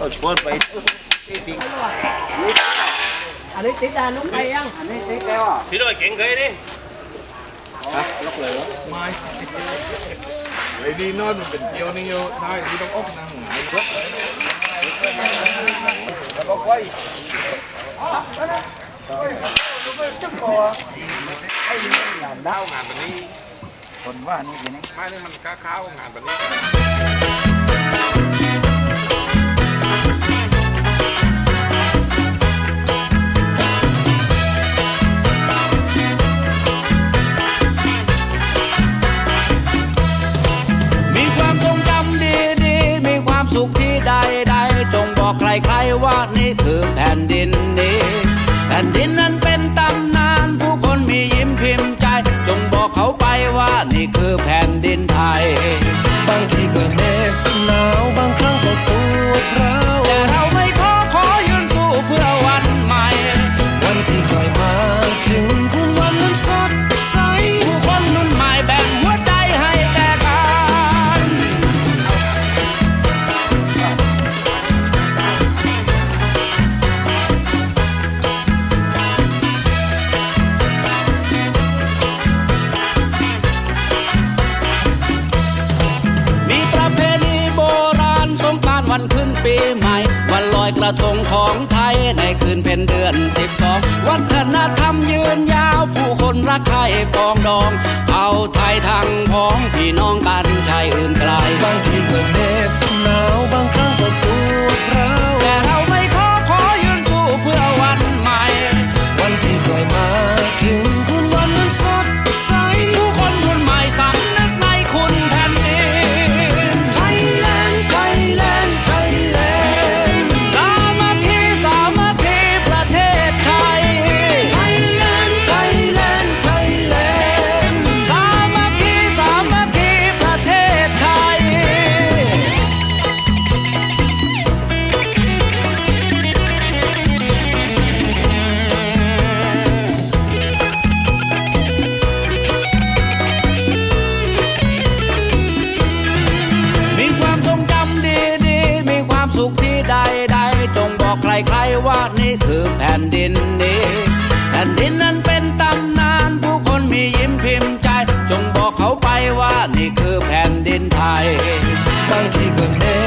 เราชวนไปที่ทิ้งอันนี้ติดดานลุงไปยัง อันนี้ติ๊กแล้วอะพี่ด้วยเก่งเคยดิล็อกเลยเหรอไม่ไอ้ดีนอนมันเป็นเกียวนี่อยู่ได้ที่ต้องอกนะหงายแล้วก็ค่อยดาวงานแบบนี้คนว่านี่เป็นไงไม่นี่มันค้าข้าวงานแบบนี้ รๆว่านี่คือแผ่นดินนี้ แผ่นดินนั้นเป็นตำนาน ผู้คนมียิ้มพิมพ์ใจ จงบอกเขาไปว่านี่คือแผ่นดินไทย บางทีก็เหน็บหนาวบางครั้งก็ ปีใหม่ วันลอยกระทงของไทยในคืนเพ็ญเดือนสิบสองวัฒนธรรมยืนยาวผู้คนรักใครปองดอง เอาไทยทั้งพ้องพี่น้องกันชายอื่นไกลบางทีก็เนบ ใดใดจงบอกใครๆว่านี่คือแผ่นดินนี้ แผ่นดินนั้นเป็นตำนานผู้คนมียิ้มพิมพ์ใจ จงบอกเขาไปว่านี่คือแผ่นดินไทยบางทีก็เหน็บ